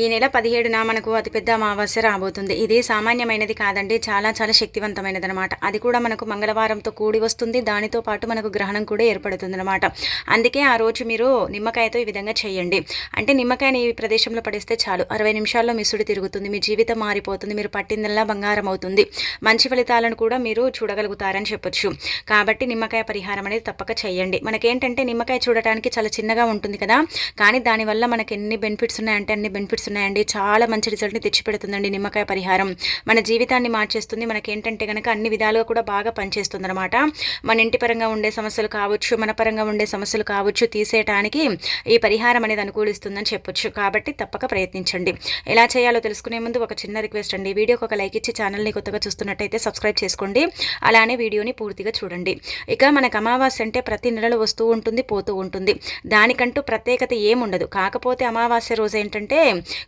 ఈ నెల పదిహేడున మనకు అతిపెద్ద అమావాస్య రాబోతుంది. ఇది సామాన్యమైనది కాదండి చాలా చాలా శక్తివంతమైనది అనమాట అది కూడా మనకు మంగళవారంతో కూడి వస్తుంది దానితో పాటు మనకు గ్రహణం కూడా ఏర్పడుతుంది అనమాట అందుకే ఆ రోజు మీరు నిమ్మకాయతో ఈ విధంగా చేయండి. అంటే నిమ్మకాయని ఈ ప్రదేశంలో పడేస్తే చాలు. అరవై నిమిషాల్లో మిసుడు తిరుగుతుంది మీ జీవితం మారిపోతుంది మీరు పట్టిందల్లా బంగారం అవుతుంది. మంచి ఫలితాలను కూడా మీరు చూడగలుగుతారని చెప్పొచ్చు. కాబట్టి నిమ్మకాయ పరిహారం అనేది తప్పక చేయండి. మనకేంటంటే నిమ్మకాయ చూడటానికి చాలా చిన్నగా ఉంటుంది కదా. కానీ దానివల్ల మనకి ఎన్ని బెనిఫిట్స్ ఉన్నాయంటే అన్ని బెనిఫిట్స్ ఉన్నాయండి చాలా మంచి రిజల్ట్ని తెచ్చిపెడుతుందండి నిమ్మకాయ పరిహారం. మన జీవితాన్ని మార్చేస్తుంది. మనకి ఏంటంటే కనుక అన్ని విధాలుగా కూడా బాగా పనిచేస్తుంది అనమాట మన ఇంటి పరంగా ఉండే సమస్యలు కావచ్చు మన పరంగా ఉండే సమస్యలు కావచ్చు తీసేయటానికి ఈ పరిహారం అనేది అనుకూలిస్తుందని చెప్పొచ్చు. కాబట్టి తప్పక ప్రయత్నించండి. ఎలా చేయాలో తెలుసుకునే ముందు ఒక చిన్న రిక్వెస్ట్ అండి. వీడియోకి ఒక లైక్ ఇచ్చి ఛానల్ని కొత్తగా చూస్తున్నట్టయితే సబ్స్క్రైబ్ చేసుకోండి. అలానే వీడియోని పూర్తిగా చూడండి. ఇక మనకు అమావాస్య అంటే ప్రతి నెలలో వస్తూ ఉంటుంది పోతూ ఉంటుంది. దానికంటూ ప్రత్యేకత ఏముండదు. కాకపోతే అమావాస్య రోజు ఏంటంటే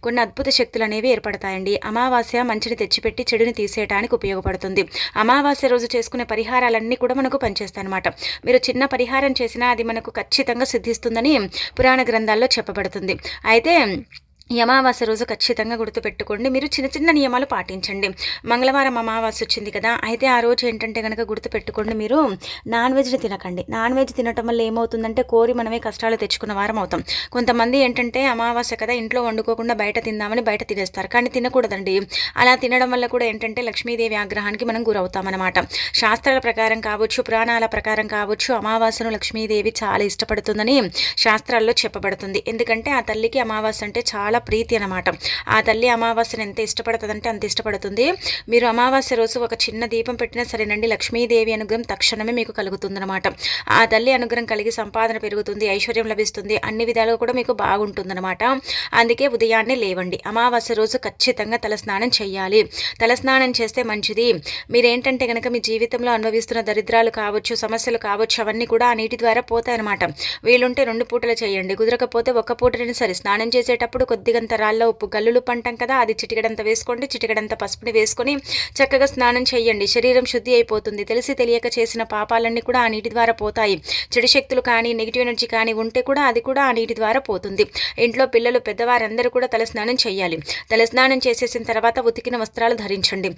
కొన్ని అద్భుత శక్తులు అనేవి ఏర్పడతాయండి. అమావాస్య మంచిని తెచ్చిపెట్టి చెడుని తీసేయడానికి ఉపయోగపడుతుంది. అమావాస్య రోజు చేసుకునే పరిహారాలన్నీ కూడా మనకు పనిచేస్తాయి అనమాట మీరు చిన్న పరిహారం చేసినా అది మనకు ఖచ్చితంగా సిద్ధిస్తుందని పురాణ గ్రంథాల్లో చెప్పబడుతుంది. అయితే అమావాస్య రోజు ఖచ్చితంగా గుర్తుపెట్టుకోండి. మీరు చిన్న చిన్న నియమాలు పాటించండి. మంగళవారం అమావాస్య వచ్చింది కదా అయితే ఆ రోజు ఏంటంటే కనుక గుర్తుపెట్టుకోండి మీరు నాన్ వెజ్ని తినకండి. నాన్ వెజ్ తినటం వల్ల ఏమవుతుందంటే కోరి మనమే కష్టాలు తెచ్చుకున్న వారం అవుతాం. కొంతమంది ఏంటంటే అమావాస్య కదా ఇంట్లో వండుకోకుండా బయట తిందామని బయట తినేస్తారు కానీ తినకూడదండి. అలా తినడం వల్ల కూడా ఏంటంటే లక్ష్మీదేవి ఆగ్రహానికి మనం గురవుతామన్నమాట. శాస్త్రాల ప్రకారం కావచ్చు పురాణాల ప్రకారం కావచ్చు అమావాస్యను లక్ష్మీదేవి చాలా ఇష్టపడుతుందని శాస్త్రాల్లో చెప్పబడుతుంది. ఎందుకంటే ఆ తల్లికి అమావాస్య అంటే చాలా చాలా ప్రీతి అనమాట ఆ తల్లి అమావాస్యను ఎంత ఇష్టపడుతుందంటే అంత ఇష్టపడుతుంది. మీరు అమావాస్య రోజు ఒక చిన్న దీపం పెట్టినా సరేనండి లక్ష్మీదేవి అనుగ్రహం తక్షణమే మీకు కలుగుతుందనమాట ఆ తల్లి అనుగ్రహం కలిగి సంపాదన పెరుగుతుంది ఐశ్వర్యం లభిస్తుంది అన్ని విధాలుగా కూడా మీకు బాగుంటుందన్నమాట. అందుకే ఉదయాన్నే లేవండి. అమావాస్య రోజు ఖచ్చితంగా తలస్నానం చేయాలి. తలస్నానం చేస్తే మంచిది. మీరేంటంటే కనుక మీ జీవితంలో అనుభవిస్తున్న దరిద్రాలు కావచ్చు సమస్యలు కావచ్చు అవన్నీ కూడా ఆ నీటి ద్వారా పోతాయన్నమాట. వీలుంటే రెండు పూటలు చేయండి. కుదరకపోతే ఒక్క పూటనైనా సరే స్నానం చేసేటప్పుడు కొద్ది కొద్దిగంత రాళ్ళ ఉప్పు గల్లులు పంటాం కదా అది చిటికడంత వేసుకోండి చిటికడంత పసుపుని వేసుకొని చక్కగా స్నానం చేయండి శరీరం శుద్ధి అయిపోతుంది. తెలిసి తెలియక చేసిన పాపాలన్నీ కూడా ఆ నీటి ద్వారా పోతాయి. చెడు శక్తులు కానీ నెగిటివ్ ఎనర్జీ కానీ ఉంటే కూడా అది కూడా ఆ నీటి ద్వారా పోతుంది. ఇంట్లో పిల్లలు పెద్దవారందరూ కూడా తలస్నానం చేయాలి తలస్నానం చేసేసిన తర్వాత ఉతికిన వస్త్రాలు ధరించండి.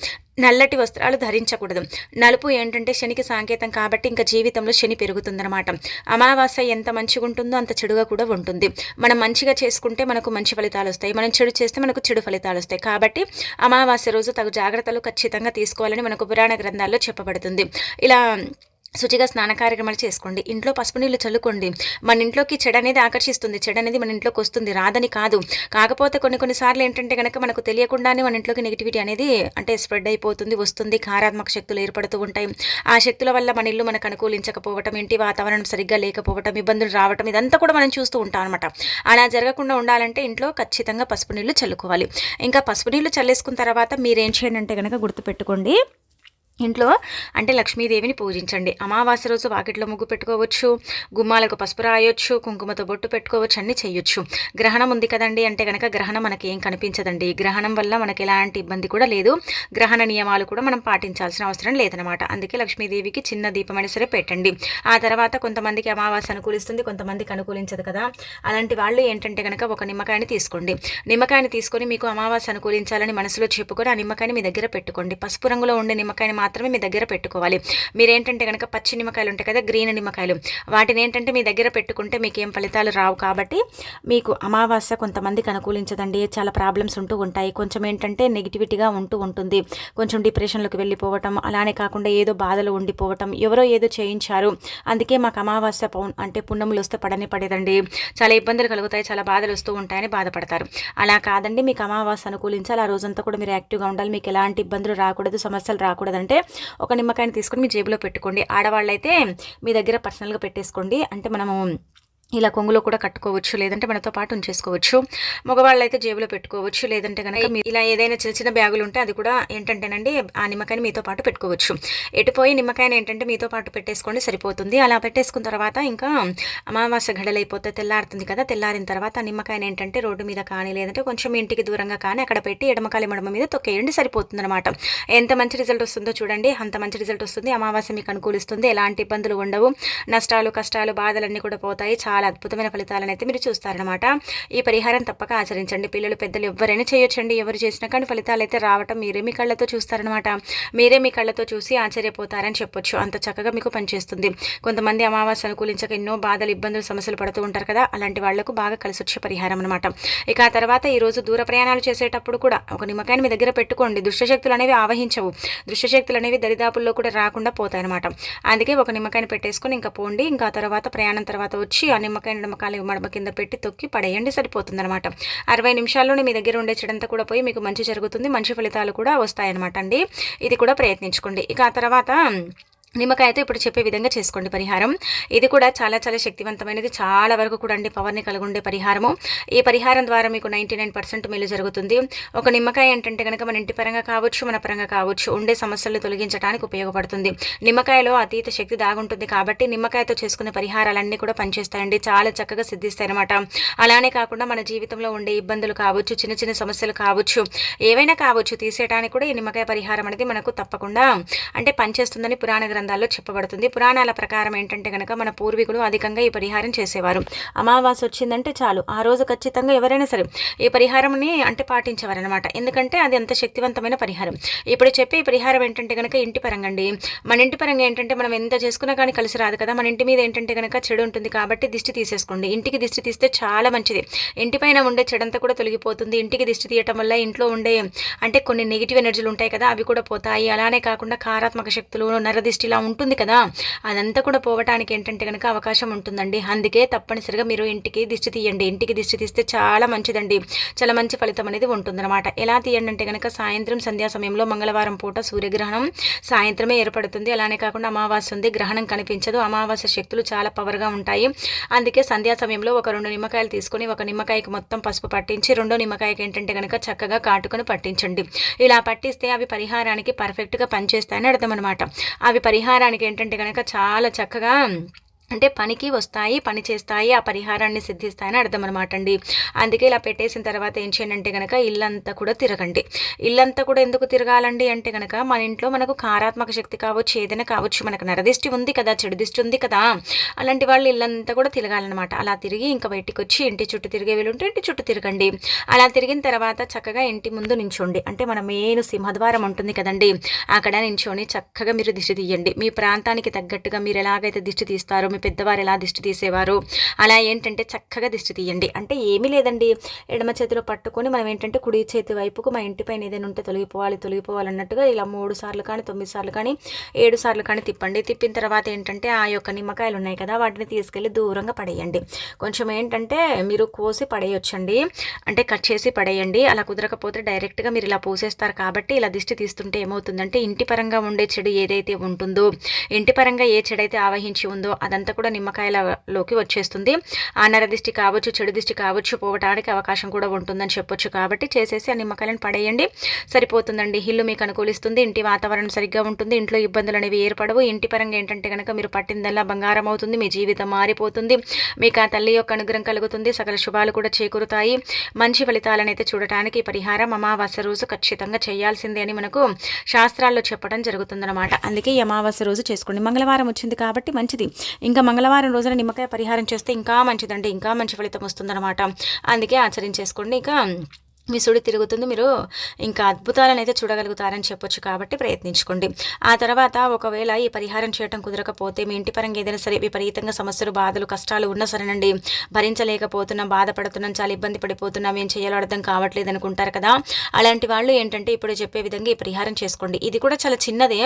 నల్లటి వస్త్రాలు ధరించకూడదు. నలుపు ఏంటంటే శనికి సాంకేతం కాబట్టి ఇంకా జీవితంలో శని పెరుగుతుందన్నమాట. అమావాస్య ఎంత మంచిగా ఉంటుందో అంత చెడుగా కూడా ఉంటుంది. మనం మంచిగా చేసుకుంటే మనకు మంచి ఫలితం ఫలితాలు వస్తాయి. మనం చెడు చేస్తే మనకు చెడు ఫలితాలు వస్తాయి. కాబట్టి అమావాస్య రోజు తగు జాగ్రత్తలు ఖచ్చితంగా తీసుకోవాలని మనకు పురాణ గ్రంథాల్లో చెప్పబడుతుంది. ఇలా శుచిగా స్నాన కార్యక్రమాలు చేసుకోండి. ఇంట్లో పసుపు నీళ్ళు చల్లుకోండి. మన ఇంట్లోకి చెడు అనేది ఆకర్షిస్తుంది. చెడు అనేది మన ఇంట్లోకి వస్తుంది. రాదని కాదు. కాకపోతే కొన్ని కొన్నిసార్లు ఏంటంటే కనుక మనకు తెలియకుండానే మన ఇంట్లోకి నెగిటివిటీ అనేది అంటే స్ప్రెడ్ అయిపోతుంది వస్తుంది. కారాత్మక శక్తులు ఏర్పడుతూ ఉంటాయి. ఆ శక్తుల వల్ల మన ఇల్లు మనకు అనుకూలించకపోవటం ఇంటి వాతావరణం సరిగ్గా లేకపోవటం ఇబ్బందులు రావటం ఇదంతా కూడా మనం చూస్తూ ఉంటాం అనమాట అలా జరగకుండా ఉండాలంటే ఇంట్లో ఖచ్చితంగా పసుపు నీళ్ళు చల్లుకోవాలి. ఇంకా పసుపు నీళ్ళు చల్లేసుకున్న తర్వాత మీరేం చేయండి అంటే కనుక గుర్తుపెట్టుకోండి. ఇంట్లో అంటే లక్ష్మీదేవిని పూజించండి. అమావాస్య రోజు వాకిట్లో ముగ్గు పెట్టుకోవచ్చు గుమ్మాలకు పసుపు రాయొచ్చు కుంకుమతో బొట్టు పెట్టుకోవచ్చు అన్ని చేయొచ్చు. గ్రహణం ఉంది కదండి అంటే కనుక గ్రహణం మనకి ఏం కనిపించదండి. గ్రహణం వల్ల మనకి ఎలాంటి ఇబ్బంది కూడా లేదు. గ్రహణ నియమాలు కూడా మనం పాటించాల్సిన అవసరం లేదనమాట అందుకే లక్ష్మీదేవికి చిన్న దీపం సరే పెట్టండి. ఆ తర్వాత కొంతమందికి అమావాస్య అనుకూలిస్తుంది కొంతమందికి అనుకూలించదు కదా. అలాంటి వాళ్ళు ఏంటంటే కనుక ఒక నిమ్మకాయని తీసుకోండి. నిమ్మకాయని తీసుకొని మీకు అమావాస్య అనుకూలించాలని మనసులో చెప్పుకొని ఆ నిమ్మకాయని మీ దగ్గర పెట్టుకోండి. పసుపు రంగులో ఉండే నిమ్మకాయని మాత్రమే మీ దగ్గర పెట్టుకోవాలి. మీరేంటంటే కనుక పచ్చి నిమ్మకాయలు ఉంటాయి కదా గ్రీన్ నిమ్మకాయలు. వాటిని ఏంటంటే మీ దగ్గర పెట్టుకుంటే మీకు ఏం ఫలితాలు రావు కాబట్టి మీకు అమావాస్య కొంతమందికి అనుకూలించదండి. చాలా ప్రాబ్లమ్స్ ఉంటూ ఉంటాయి. కొంచెం ఏంటంటే నెగిటివిటీగా ఉంటూ ఉంటుంది. కొంచెం డిప్రెషన్లోకి వెళ్ళిపోవటం అలానే కాకుండా ఏదో బాధలు ఉండిపోవటం ఎవరో ఏదో చేయించారు. అందుకే మాకు అమావాస్య పౌన్ అంటే పుణ్యములు వస్తే పడని పడేదండి. చాలా ఇబ్బందులు కలుగుతాయి చాలా బాధలు వస్తూ ఉంటాయని బాధపడతారు. అలా కాదండి మీకు అమావాస్య అనుకూలించాలి. ఆ రోజంతా కూడా మీరు యాక్టివ్గా ఉండాలి. మీకు ఎలాంటి ఇబ్బందులు రాకూడదు సమస్యలు రాకూడదంటే ఒక నిమ్మకాయని తీసుకొని మీ జేబులో పెట్టుకోండి. ఆడవాళ్ళైతే మీ దగ్గర పర్సనల్గా పెట్టేసుకోండి. అంటే మనము ఇలా కొంగులో కూడా కట్టుకోవచ్చు లేదంటే మనతో పాటు ఉంచేసుకోవచ్చు. మగవాళ్ళు అయితే జేబులో పెట్టుకోవచ్చు లేదంటే కనుక ఇలా ఏదైనా చిన్న చిన్న బ్యాగులు ఉంటే అది కూడా ఏంటంటేనండి ఆ నిమ్మకాయని మీతో పాటు పెట్టుకోవచ్చు. ఎటుపోయి నిమ్మకాయని ఏంటంటే మీతో పాటు పెట్టేసుకోండి సరిపోతుంది. అలా పెట్టేసుకున్న తర్వాత ఇంకా అమావాస్య గడలైపోతే తెల్లారుతుంది కదా తెల్లారిన తర్వాత ఆ నిమ్మకాయని ఏంటంటే రోడ్డు మీద కానీ లేదంటే కొంచెం ఇంటికి దూరంగా కానీ అక్కడ పెట్టి ఎడమకాలి మడమ మీద తొక్కేయండి సరిపోతుంది అనమాట ఎంత మంచి రిజల్ట్ వస్తుందో చూడండి. అంత మంచి రిజల్ట్ వస్తుంది. అమావాస్య మీకు అనుకూలిస్తుంది. ఎలాంటి ఇబ్బందులు ఉండవు. నష్టాలు కష్టాలు బాధలన్నీ కూడా పోతాయి. చాలా చాలా అద్భుతమైన ఫలితాలను అయితే మీరు చూస్తారనమాట ఈ పరిహారం తప్పక ఆచరించండి. పిల్లలు పెద్దలు ఎవరైనా చేయొచ్చండి. ఎవరు చేసినా కానీ ఫలితాలు అయితే రావటం మీరే మీ కళ్ళతో చూస్తారనమాట మీరే మీ కళ్ళతో చూసి ఆశ్చర్యపోతారని చెప్పొచ్చు. అంత చక్కగా మీకు పనిచేస్తుంది. కొంతమంది అమావాస్య అనుకూలించక ఎన్నో బాధలు ఇబ్బందులు సమస్యలు పడుతూ ఉంటారు కదా? అలాంటి వాళ్ళకు బాగా కలిసి వచ్చే పరిహారం అనమాట ఇక ఆ తర్వాత ఈరోజు దూర ప్రయాణాలు చేసేటప్పుడు కూడా ఒక నిమ్మకాయని మీ దగ్గర పెట్టుకోండి. దుష్టశక్తులు అనేవి ఆవహించవు. దుష్టశక్తులు అనేవి దరిదాపుల్లో కూడా రాకుండా పోతాయన్నమాట. అందుకే ఒక నిమ్మకాయని పెట్టేసుకొని ఇంకా పోండి. ఇంకా తర్వాత ప్రయాణం తర్వాత వచ్చి ఆ నిమ్మకాయ నిమ్మకాయలు మడమ కింద పెట్టి తొక్కి పడేయండి సరిపోతుంది అనమాట అరవై నిమిషాల్లోనే మీ దగ్గర ఉండే చెడంతా కూడా పోయి మీకు మంచి జరుగుతుంది మంచి ఫలితాలు కూడా వస్తాయన్నమాట అండి. ఇది కూడా ప్రయత్నించుకోండి. ఇక ఆ తర్వాత నిమ్మకాయతో ఇప్పుడు చెప్పే విధంగా చేసుకోండి పరిహారం. ఇది కూడా చాలా చాలా శక్తివంతమైనది. చాలా వరకు కూడా అండి పవర్ని కలుగుండే పరిహారము. ఈ పరిహారం ద్వారా మీకు నైంటీ నైన్ పర్సెంట్ మేలు జరుగుతుంది. ఒక నిమ్మకాయ ఏంటంటే కనుక మన ఇంటి పరంగా కావచ్చు మన పరంగా కావచ్చు ఉండే సమస్యలను తొలగించడానికి ఉపయోగపడుతుంది. నిమ్మకాయలో అతీత శక్తి దాగుంటుంది కాబట్టి నిమ్మకాయతో చేసుకునే పరిహారాలన్నీ కూడా పనిచేస్తాయండి. చాలా చక్కగా సిద్ధిస్తాయి అనమాట అలానే కాకుండా మన జీవితంలో ఉండే ఇబ్బందులు కావచ్చు చిన్న చిన్న సమస్యలు కావచ్చు ఏవైనా కావచ్చు తీసేయడానికి కూడా ఈ నిమ్మకాయ పరిహారం అనేది మనకు తప్పకుండా అంటే పనిచేస్తుందని పురాణ గ్రంథాల్లో చెప్పబడుతుంది. పురాణాల ప్రకారం ఏంటంటే కనుక మన పూర్వీకులు అధికంగా ఈ పరిహారం చేసేవారు. అమావాస్య వచ్చిందంటే చాలు. ఆ రోజు ఖచ్చితంగా ఎవరైనా సరే ఈ పరిహారంని అంటే పాటించేవారనమాట ఎందుకంటే అది అంత శక్తివంతమైన పరిహారం. ఇప్పుడు చెప్పే ఈ పరిహారం ఏంటంటే కనుక ఇంటి పరంగా అండి. మన ఇంటి పరంగా ఏంటంటే మనం ఎంత చేసుకున్నా కానీ కలిసి రాదు కదా. మన ఇంటి మీద ఏంటంటే కనుక చెడు ఉంటుంది కాబట్టి దిష్టి తీసేసుకోండి. ఇంటికి దిష్టి తీస్తే చాలా మంచిది. ఇంటి పైన ఉండే చెడంతా కూడా తొలగిపోతుంది. ఇంటికి దిష్టి తీయటం వల్ల ఇంట్లో ఉండే అంటే కొన్ని నెగిటివ్ ఎనర్జీలు ఉంటాయి కదా అవి కూడా పోతాయి. అలానే కాకుండా కారాత్మక శక్తులు నరదిష్టి ఇలా ఉంటుంది కదా? అదంతా కూడా పోవటానికి ఏంటంటే కనుక అవకాశం ఉంటుందండి. అందుకే తప్పనిసరిగా మీరు ఇంటికి దిష్టి తీయండి. ఇంటికి దిష్టి తీస్తే చాలా మంచిదండి. చాలా మంచి ఫలితం అనేది ఉంటుందన్నమాట. ఎలా తీయండి అంటే కనుక సాయంత్రం సంధ్యా సమయంలో మంగళవారం పూట సూర్యగ్రహణం సాయంత్రమే ఏర్పడుతుంది. అలానే కాకుండా అమావాస్య ఉంది. గ్రహణం కనిపించదు. అమావాస్య శక్తులు చాలా పవర్గా ఉంటాయి. అందుకే సంధ్యా సమయంలో ఒక రెండు నిమ్మకాయలు తీసుకొని ఒక నిమ్మకాయకి మొత్తం పసుపు పట్టించి రెండో నిమ్మకాయకి ఏంటంటే కనుక చక్కగా కాటుకొని పట్టించండి. ఇలా పట్టిస్తే అవి పరిహారానికి పర్ఫెక్ట్గా పనిచేస్తాయని అర్థం అనమాట అవి పరిహారానికి ఏంటంటే కనుక చాలా చక్కగా అంటే పనికి వస్తాయి పని చేస్తాయి ఆ పరిహారాన్ని సిద్ధిస్తాయని అర్థం అనమాట అండి అందుకే ఇలా పెట్టేసిన తర్వాత ఏం చేయండి అంటే కనుక ఇల్లంతా కూడా తిరగండి. ఇల్లంతా కూడా ఎందుకు తిరగాలండి అంటే కనుక మన ఇంట్లో మనకు కారాత్మక శక్తి కావచ్చు ఏదైనా కావచ్చు మనకు నరదిష్టి ఉంది కదా చెడు దిష్టి ఉంది కదా అలాంటి వాళ్ళు ఇల్లంతా కూడా తిరగాలన్నమాట. అలా తిరిగి ఇంకా బయటికి వచ్చి ఇంటి చుట్టూ తిరిగే వీలుంటే ఇంటి చుట్టూ తిరగండి. అలా తిరిగిన తర్వాత చక్కగా ఇంటి ముందు నించోండి. అంటే మన మెయిన్ సింహద్వారం ఉంటుంది కదండి. అక్కడ నించోని చక్కగా మీరు దిష్టి తీయండి. మీ ప్రాంతానికి తగ్గట్టుగా మీరు ఎలాగైతే దిష్టి తీస్తారో మీ పెద్దవారు ఎలా దిష్టి తీసేవారు? అలా ఏంటంటే చక్కగా దిష్టి తీయండి. అంటే ఏమీ లేదండి. ఎడమ చేతిలో పట్టుకొని మనం ఏంటంటే కుడి చేతి వైపుకు మా ఇంటి పైన ఏదైనా ఉంటే తొలగిపోవాలి తొలగిపోవాలి అన్నట్టుగా ఇలా మూడు సార్లు కానీ తొమ్మిది సార్లు కానీ ఏడు సార్లు కానీ తిప్పండి. తిప్పిన తర్వాత ఏంటంటే ఆ యొక్క నిమ్మకాయలు ఉన్నాయి కదా వాటిని తీసుకెళ్ళి దూరంగా పడేయండి. కొంచెం ఏంటంటే మీరు కోసి పడేయొచ్చండి. అంటే కట్ చేసి పడేయండి. అలా కుదరకపోతే డైరెక్ట్గా మీరు ఇలా పోసేస్తారు కాబట్టి ఇలా దిష్టి తీస్తుంటే ఏమవుతుందంటే ఇంటి పరంగా ఉండే చెడు ఏదైతే ఉంటుందో ఇంటి పరంగా ఏ చెడైతే ఆవహించి ఉందో అదంతా అంతా కూడా నిమ్మకాయలలోకి వచ్చేస్తుంది. ఆనర నరదిష్టి కావచ్చు చెడు దిష్టి కావచ్చు పోవటానికి అవకాశం కూడా ఉంటుందని చెప్పొచ్చు కాబట్టి చేసేసి ఆ నిమ్మకాయలను పడేయండి. సరిపోతుందండి. ఇల్లు మీకు అనుకూలిస్తుంది. ఇంటి వాతావరణం సరిగ్గా ఉంటుంది. ఇంట్లో ఇబ్బందులు అనేవి ఏర్పడవు. ఇంటి పరంగా ఏంటంటే కనుక మీరు పట్టిందల్లా బంగారం అవుతుంది. మీ జీవితం మారిపోతుంది. మీకు ఆ తల్లి యొక్క అనుగ్రహం కలుగుతుంది. సకల శుభాలు కూడా చేకూరుతాయి. మంచి ఫలితాలను అయితే చూడటానికి పరిహారం అమావాస్య రోజు ఖచ్చితంగా చేయాల్సిందే అని మనకు శాస్త్రాల్లో చెప్పడం జరుగుతుందన్నమాట. అందుకే ఈ అమావాస్య రోజు చేసుకోండి. మంగళవారం వచ్చింది కాబట్టి మంచిది. ఇంకా ఇంకా మంగళవారం రోజున నిమ్మకాయ పరిహారం చేస్తే ఇంకా మంచిదండి ఇంకా మంచి ఫలితం వస్తుందన్నమాట. అందుకే ఆచరించేసుకోండి. ఇక మీ సుడి తిరుగుతుంది. మీరు ఇంకా అద్భుతాలను అయితే చూడగలుగుతారని చెప్పొచ్చు కాబట్టి ప్రయత్నించుకోండి. ఆ తర్వాత ఒకవేళ ఈ పరిహారం చేయడం కుదరకపోతే మీ ఇంటి పరంగా ఏదైనా సరే విపరీతంగా సమస్యలు బాధలు కష్టాలు ఉన్నా సరేనండి. భరించలేకపోతున్నాం బాధపడుతున్నాం చాలా ఇబ్బంది పడిపోతున్నాం ఏం చేయాలో అర్థం కావట్లేదు అనుకుంటారు కదా. అలాంటి వాళ్ళు ఏంటంటే ఇప్పుడు చెప్పే విధంగా ఈ పరిహారం చేసుకోండి. ఇది కూడా చాలా చిన్నదే.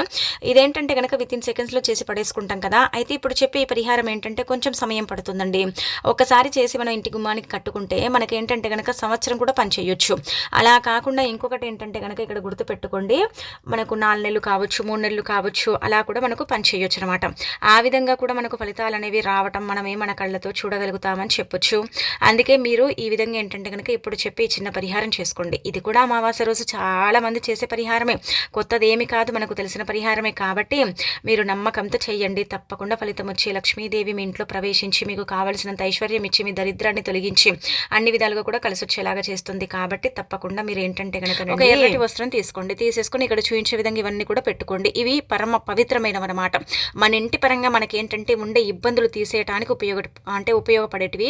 ఇదేంటంటే కనుక విత్ ఇన్ సెకండ్స్లో చేసి పడేసుకుంటాం కదా. అయితే ఇప్పుడు చెప్పే ఈ పరిహారం ఏంటంటే కొంచెం సమయం పడుతుందండి. ఒకసారి చేసి మనం ఇంటి గుమ్మానికి కట్టుకుంటే మనకేంటంటే కనుక సంవత్సరం కూడా పనిచేయొచ్చు. కావచ్చు. అలా కాకుండా ఇంకొకటి ఏంటంటే కనుక ఇక్కడ గుర్తుపెట్టుకోండి. మనకు నాలుగు నెలలు కావచ్చు మూడు నెలలు కావచ్చు అలా కూడా మనకు పని చేయొచ్చు అనమాట ఆ విధంగా కూడా మనకు ఫలితాలు అనేవి రావటం మనమే మన కళ్ళతో చూడగలుగుతామని చెప్పొచ్చు. అందుకే మీరు ఈ విధంగా ఏంటంటే కనుక ఇప్పుడు చెప్పి చిన్న పరిహారం చేసుకోండి. ఇది కూడా అమావాస్య రోజు చాలా మంది చేసే పరిహారమే. కొత్తది ఏమి కాదు మనకు తెలిసిన పరిహారమే కాబట్టి మీరు నమ్మకంతో చేయండి. తప్పకుండా ఫలితం వచ్చి లక్ష్మీదేవి మీ ఇంట్లో ప్రవేశించి మీకు కావలసినంత ఐశ్వర్యం ఇచ్చి మీ దరిద్రాన్ని తొలగించి అన్ని విధాలుగా కూడా కలిసి వచ్చేలాగా చేస్తుంది కాబట్టి కాబట్టి తప్పకుండా మీరు ఏంటంటే కనుక ఒక ఎర్రటి వస్త్రం తీసుకోండి తీసేసుకొని ఇక్కడ చూపించే విధంగా ఇవన్నీ కూడా పెట్టుకోండి. ఇవి పరమ పవిత్రమైనవి అనమాట మన ఇంటి పరంగా మనకి ఏంటంటే ఉండే ఇబ్బందులు తీసేయడానికి ఉపయోగ అంటే ఉపయోగపడేటివి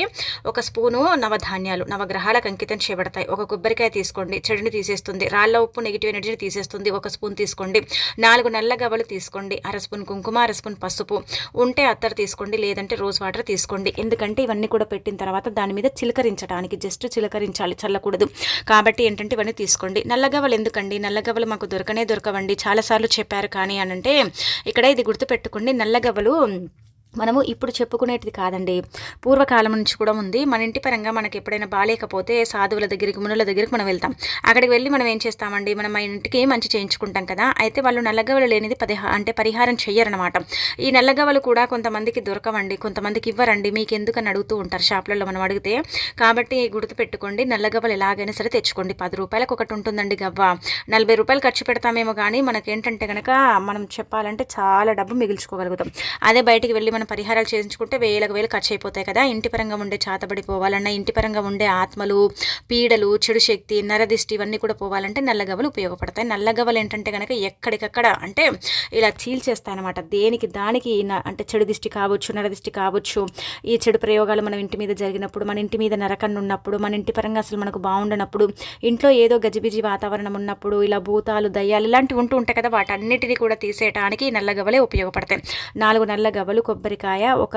ఒక స్పూను నవధాన్యాలు నవగ్రహాలకు అంకితం చేయబడతాయి. ఒక కొబ్బరికాయ తీసుకోండి చెడుని తీసేస్తుంది. రాళ్ళ ఉప్పు నెగిటివ్ ఎనర్జీని తీసేస్తుంది. ఒక స్పూన్ తీసుకోండి. నాలుగు నల్ల గవ్వలు తీసుకోండి. అర స్పూన్ కుంకుమ అర స్పూన్ పసుపు. ఉంటే అత్తరు తీసుకోండి లేదంటే రోజ్ వాటర్ తీసుకోండి. ఎందుకంటే ఇవన్నీ కూడా పెట్టిన తర్వాత దాని మీద చిలకరించడానికి జస్ట్ చిలకరించాలి చల్లకూడదు. కాబట్టి ఏంటంటే ఇవన్నీ తీసుకోండి. నల్లగవ్వలు ఎందుకండి? నల్లగవ్వలు మాకు దొరకనే దొరకవండి. చాలాసార్లు చెప్పారు కానీ అని అంటే ఇక్కడ ఇది గుర్తుపెట్టుకోండి. నల్లగవ్వలు మనము ఇప్పుడు చెప్పుకునేటిది కాదండి. పూర్వకాలం నుంచి కూడా ఉంది. మన ఇంటి పరంగా మనకి ఎప్పుడైనా బాగాలేకపోతే సాధువుల దగ్గరికి మునుల దగ్గరికి మనం వెళ్తాం. అక్కడికి వెళ్ళి మనం ఏం చేస్తామండి? మనం మన ఇంటికి మంచి చేయించుకుంటాం కదా? అయితే వాళ్ళు నల్లగవలు లేనిది పదిహా అంటే పరిహారం చెయ్యరనమాట ఈ నల్లగవలు కూడా కొంతమందికి దొరకవండి. కొంతమందికి ఇవ్వరండి. మీకు ఎందుకని అడుగుతూ ఉంటారు షాప్లలో మనం అడిగితే. కాబట్టి గుర్తు పెట్టుకోండి నల్లగవ్వలు ఎలాగైనా సరే తెచ్చుకోండి. పది రూపాయలకు ఒకటి ఉంటుందండి గవ్వ. నలభై రూపాయలు ఖర్చు పెడతామేమో కానీ మనకేంటంటే కనుక మనం చెప్పాలంటే చాలా డబ్బు మిగిల్చుకోగలుగుతాం. అదే బయటికి వెళ్ళి మనం పరిహారాలు చేయించుకుంటే వేలకు వేలు ఖర్చు అయిపోతాయి కదా. ఇంటి పరంగా ఉండే చాతబడి పోవాలన్నా ఇంటి పరంగా ఉండే ఆత్మలు పీడలు చెడు శక్తి నరదిష్టి ఇవన్నీ కూడా పోవాలంటే నల్లగవ్వలు ఉపయోగపడతాయి. నల్లగవ్వలు ఏంటంటే కనుక ఎక్కడికక్కడ అంటే ఇలా చీల్చేస్తాయి అనమాట దేనికి దానికి అంటే చెడు దిష్టి కావచ్చు నరదిష్టి కావచ్చు ఈ చెడు ప్రయోగాలు మనం ఇంటి మీద జరిగినప్పుడు మన ఇంటి మీద నరకన్ను ఉన్నప్పుడు మన ఇంటి పరంగా అసలు మనకు బాగుండనప్పుడు ఇంట్లో ఏదో గజిబిజి వాతావరణం ఉన్నప్పుడు ఇలా భూతాలు దయ్యాలు ఇలాంటివి ఉంటూ ఉంటాయి కదా. వాటన్నిటిని కూడా తీసేయడానికి నల్లగవ్వలే ఉపయోగపడతాయి. నాలుగు నల్లగవ్వలు కొబ్బరి కొబ్బరికాయ ఒక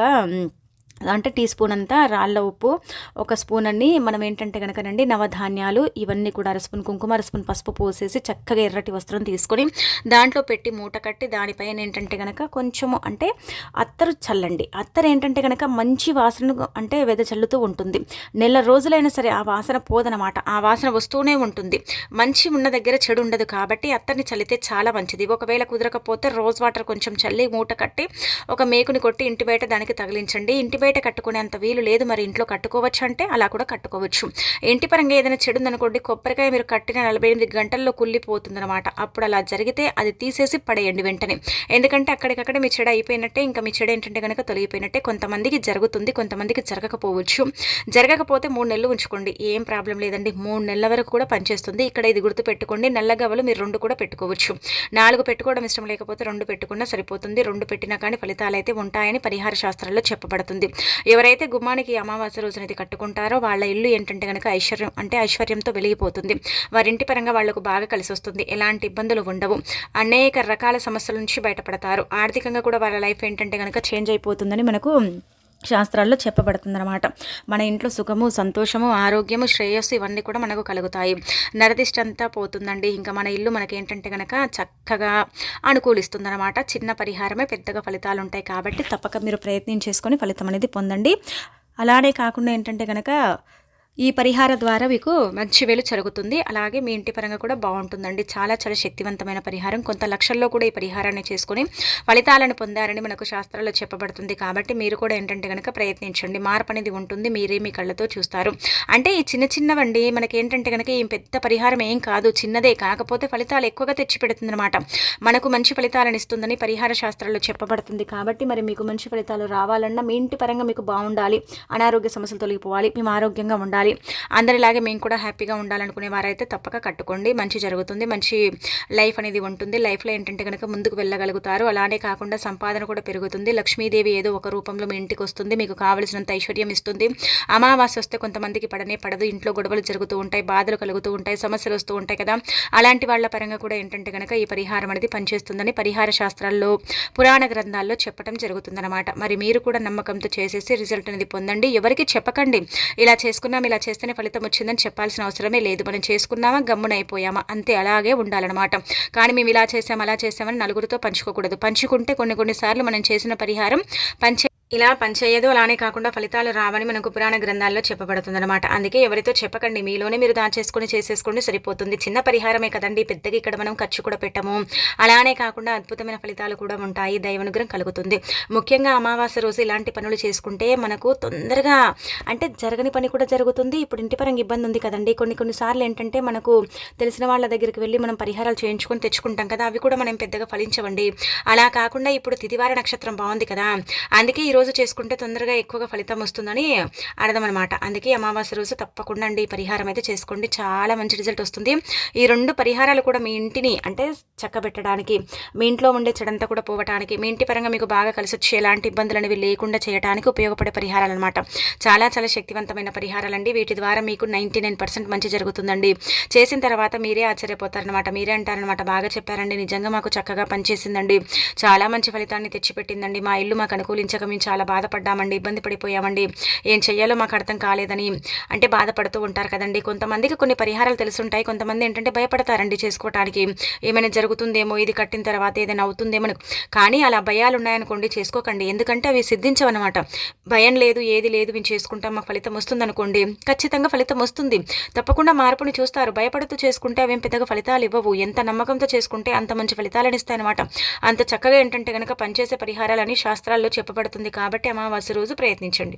అంటే టీ స్పూన్ అంతా రాళ్ళ ఉప్పు ఒక స్పూన్ అన్ని మనం ఏంటంటే కనుకనండి నవధాన్యాలు ఇవన్నీ కూడా అర స్పూన్ కుంకుమ అర స్పూన్ పసుపు పోసేసి చక్కగా ఎర్రటి వస్త్రం తీసుకొని దాంట్లో పెట్టి మూట కట్టి దానిపైన ఏంటంటే కనుక కొంచెము అంటే అత్తరు చల్లండి. అత్తరు ఏంటంటే కనుక మంచి వాసన అంటే వెద చల్లుతూ ఉంటుంది. నెల రోజులైనా సరే ఆ వాసన పోదనమాట. ఆ వాసన వస్తూనే ఉంటుంది. మంచి ఉన్న దగ్గర చెడు ఉండదు కాబట్టి అత్తర్ని చల్లితే చాలా మంచిది. ఒకవేళ కుదరకపోతే రోజ్ వాటర్ కొంచెం చల్లి మూట కట్టి ఒక మేకుని కొట్టి ఇంటి బయట దానికి తగిలించండి. ఇంటి బయట కట్టుకునేంత వీలు లేదు. మరి ఇంట్లో కట్టుకోవచ్చు అంటే అలా కూడా కట్టుకోవచ్చు. ఇంటి పరంగా ఏదైనా చెడు ఉందనుకోండి కొబ్బరికాయ మీరు కట్టిన నలభై ఎనిమిది గంటల్లో కుళ్ళిపోతుందన్నమాట. అప్పుడు అలా జరిగితే అది తీసేసి పడేయండి వెంటనే. ఎందుకంటే అక్కడికక్కడ మీ చెడు అయిపోయినట్టే ఇంకా మీ చెడు ఏంటంటే కనుక తొలగిపోయినట్టే కొంతమందికి జరుగుతుంది కొంతమందికి జరగకపోవచ్చు. జరగకపోతే మూడు నెలలు ఉంచుకోండి. ఏం ప్రాబ్లం లేదండి. మూడు నెలల వరకు కూడా పనిచేస్తుంది. ఇక్కడ ఇది గుర్తు పెట్టుకోండి నల్లగవలు మీరు రెండు కూడా పెట్టుకోవచ్చు. నాలుగు పెట్టుకోవడం ఇష్టం లేకపోతే రెండు పెట్టుకున్నా సరిపోతుంది. రెండు పెట్టినా కానీ ఫలితాలు అయితే ఉంటాయని పరిహార శాస్త్రంలో చెప్పబడుతుంది. ఎవరైతే గుమ్మానికి అమావాస్య రోజున ఇది కట్టుకుంటారో వాళ్ళ ఇల్లు ఏంటంటే కనుక ఐశ్వర్యం అంటే ఐశ్వర్యంతో వెలిగిపోతుంది. వారింటి పరంగా వాళ్ళకు బాగా కలిసి వస్తుంది. ఎలాంటి ఇబ్బందులు ఉండవు. అనేక రకాల సమస్యల నుంచి బయటపడతారు. ఆర్థికంగా కూడా వాళ్ళ లైఫ్ ఏంటంటే కనుక చేంజ్ అయిపోతుందని మనకు శాస్త్రాల్లో చెప్పబడుతుందన్నమాట. మన ఇంట్లో సుఖము సంతోషము ఆరోగ్యము శ్రేయస్సు ఇవన్నీ కూడా మనకు కలుగుతాయి. నరదిష్ట అంతా పోతుందండి. ఇంకా మన ఇల్లు మనకి ఏంటంటే కనుక చక్కగా అనుకూలిస్తుందన్నమాట. చిన్న పరిహారమే పెద్దగా ఫలితాలు ఉంటాయి కాబట్టి తప్పక మీరు ప్రయత్నం చేసుకొని ఫలితం అనేది పొందండి. అలానే కాకుండా ఏంటంటే కనుక ఈ పరిహార ద్వారా మీకు మంచి వేలు జరుగుతుంది. అలాగే మీ ఇంటి పరంగా కూడా బాగుంటుందండి. చాలా చాలా శక్తివంతమైన పరిహారం. కొంత లక్షల్లో కూడా ఈ పరిహారాన్ని చేసుకుని ఫలితాలను పొందారని మనకు శాస్త్రాల్లో చెప్పబడుతుంది. కాబట్టి మీరు కూడా ఏంటంటే కనుక ప్రయత్నించండి. మార్పు అనేది ఉంటుంది. మీరే మీ కళ్ళతో చూస్తారు. అంటే ఈ చిన్న చిన్నవండి మనకి ఏంటంటే కనుక ఈ పెద్ద పరిహారం ఏం కాదు. చిన్నదే కాకపోతే ఫలితాలు ఎక్కువగా తెచ్చిపెడుతుందన్నమాట మనకు మంచి ఫలితాలను ఇస్తుందని పరిహార శాస్త్రాల్లో చెప్పబడుతుంది. కాబట్టి మరి మీకు మంచి ఫలితాలు రావాలన్నా మీ ఇంటి పరంగా మీకు బాగుండాలి. అనారోగ్య సమస్యలు తొలగిపోవాలి. మేము ఆరోగ్యంగా ఉండాలి. ఉండాలి. అందరిలాగే మేము కూడా హ్యాపీగా ఉండాలనుకునే వారైతే తప్పక కట్టుకోండి. మంచి జరుగుతుంది. మంచి లైఫ్ అనేది ఉంటుంది. లైఫ్లో ఏంటంటే కనుక ముందుకు వెళ్ళగలుగుతారు. అలానే కాకుండా సంపాదన కూడా పెరుగుతుంది. లక్ష్మీదేవి ఏదో ఒక రూపంలో మీ ఇంటికి వస్తుంది. మీకు కావలసినంత ఐశ్వర్యం ఇస్తుంది. అమావాస్య వస్తే కొంతమందికి పడనే పడదు. ఇంట్లో గొడవలు జరుగుతూ ఉంటాయి. బాధలు కలుగుతూ ఉంటాయి. సమస్యలు వస్తూ ఉంటాయి కదా. అలాంటి వాళ్ళ పరంగా కూడా ఏంటంటే కనుక ఈ పరిహారం అనేది పనిచేస్తుందని పరిహార శాస్త్రాల్లో పురాణ గ్రంథాల్లో చెప్పడం జరుగుతుందన్నమాట. మరి మీరు కూడా నమ్మకంతో చేసేసి రిజల్ట్ అనేది పొందండి. ఎవరికి చెప్పకండి. ఇలా చేసుకున్నాం ఇలా చేస్తేనే ఫలితం వచ్చిందని చెప్పాల్సిన అవసరమే లేదు. మనం చేసుకున్నామా గమ్మునైపోయామా అంతే అలాగే ఉండాలన్నమాట. కానీ మేము ఇలా చేసాం అలా చేసామని నలుగురితో పంచుకోకూడదు. పంచుకుంటే కొన్ని కొన్నిసార్లు మనం చేసిన పరిహారం పంచే ఇలా పనిచేయదు అలానే కాకుండా ఫలితాలు రావని మనకు పురాణ గ్రంథాల్లో చెప్పబడుతుందన్నమాట. అందుకే ఎవరితో చెప్పకండి మీలోనే మీరు దాచేసుకుని చేసేసుకుని సరిపోతుంది. చిన్న పరిహారమే కదండి పెద్దగా ఇక్కడ మనం ఖర్చు కూడా పెట్టము. అలానే కాకుండా అద్భుతమైన ఫలితాలు కూడా ఉంటాయి దైవనుగ్రహం కలుగుతుంది. ముఖ్యంగా అమావాస్య రోజు ఇలాంటి పనులు చేసుకుంటే మనకు తొందరగా అంటే జరగని పని కూడా జరుగుతుంది. ఇప్పుడు ఇంటి పరంగా ఇబ్బంది ఉంది కదండి. కొన్ని కొన్నిసార్లు ఏంటంటే మనకు తెలిసిన వాళ్ళ దగ్గరికి వెళ్ళి మనం పరిహారాలు చేయించుకొని తెచ్చుకుంటాం కదా అవి కూడా మనం పెద్దగా ఫలించవండి. అలా కాకుండా ఇప్పుడు తిదివార నక్షత్రం బాగుంది కదా. అందుకే ఈరోజు రోజు చేసుకుంటే తొందరగా ఎక్కువగా ఫలితం వస్తుందని అర్థం అనమాట అందుకే అమావాస్య రోజు తప్పకుండా అండి ఈ పరిహారం అయితే చేసుకోండి. చాలా మంచి రిజల్ట్ వస్తుంది. ఈ రెండు పరిహారాలు కూడా మీ ఇంటిని అంటే చక్కబెట్టడానికి మీ ఇంట్లో ఉండే చెడంతా కూడా పోవటానికి మీ ఇంటి పరంగా మీకు బాగా కలిసి వచ్చి ఎలాంటి ఇబ్బందులు అనేవి లేకుండా చేయడానికి ఉపయోగపడే పరిహారాలు అనమాట చాలా చాలా శక్తివంతమైన పరిహారాలు అండి వీటి ద్వారా మీకు నైంటీ నైన్ పర్సెంట్ మంచి జరుగుతుందండి. చేసిన తర్వాత మీరే ఆశ్చర్యపోతారనమాట మీరే అంటారనమాట బాగా చెప్పారండి. నిజంగా మాకు చక్కగా పనిచేసిందండి. చాలా మంచి ఫలితాన్ని తెచ్చిపెట్టిందండి. మా ఇల్లు మాకు అనుకూలించక మేము చాలా బాధపడ్డామండి ఇబ్బంది పడిపోయామండి. ఏం చెయ్యాలో మాకు అర్థం కాలేదని అంటే బాధపడుతూ ఉంటారు కదండి. కొంతమందికి కొన్ని పరిహారాలు తెలుసుంటాయి కొంతమంది ఏంటంటే భయపడతారండి చేసుకోవటానికి. ఏమైనా జరుగుతుందేమో ఇది కట్టిన తర్వాత ఏదైనా అవుతుందేమో కానీ అలా భయాలు ఉన్నాయనుకోండి చేసుకోకండి. ఎందుకంటే అవి సిద్ధించవన్నమాట. భయం లేదు ఏది లేదు మేము చేసుకుంటాం మాకు ఫలితం వస్తుంది అనుకోండి ఖచ్చితంగా ఫలితం వస్తుంది. తప్పకుండా మార్పుని చూస్తారు. భయపడుతూ చేసుకుంటే అవేం పెద్దగా ఫలితాలు ఇవ్వవు. ఎంత నమ్మకంతో చేసుకుంటే అంత మంచి ఫలితాలను ఇస్తాయన్నమాట. అంత చక్కగా ఏంటంటే కనుక పనిచేసే పరిహారాలని శాస్త్రాల్లో చెప్పబడుతుంది కాబట్టి అమావాస్య రోజు ప్రయత్నించండి.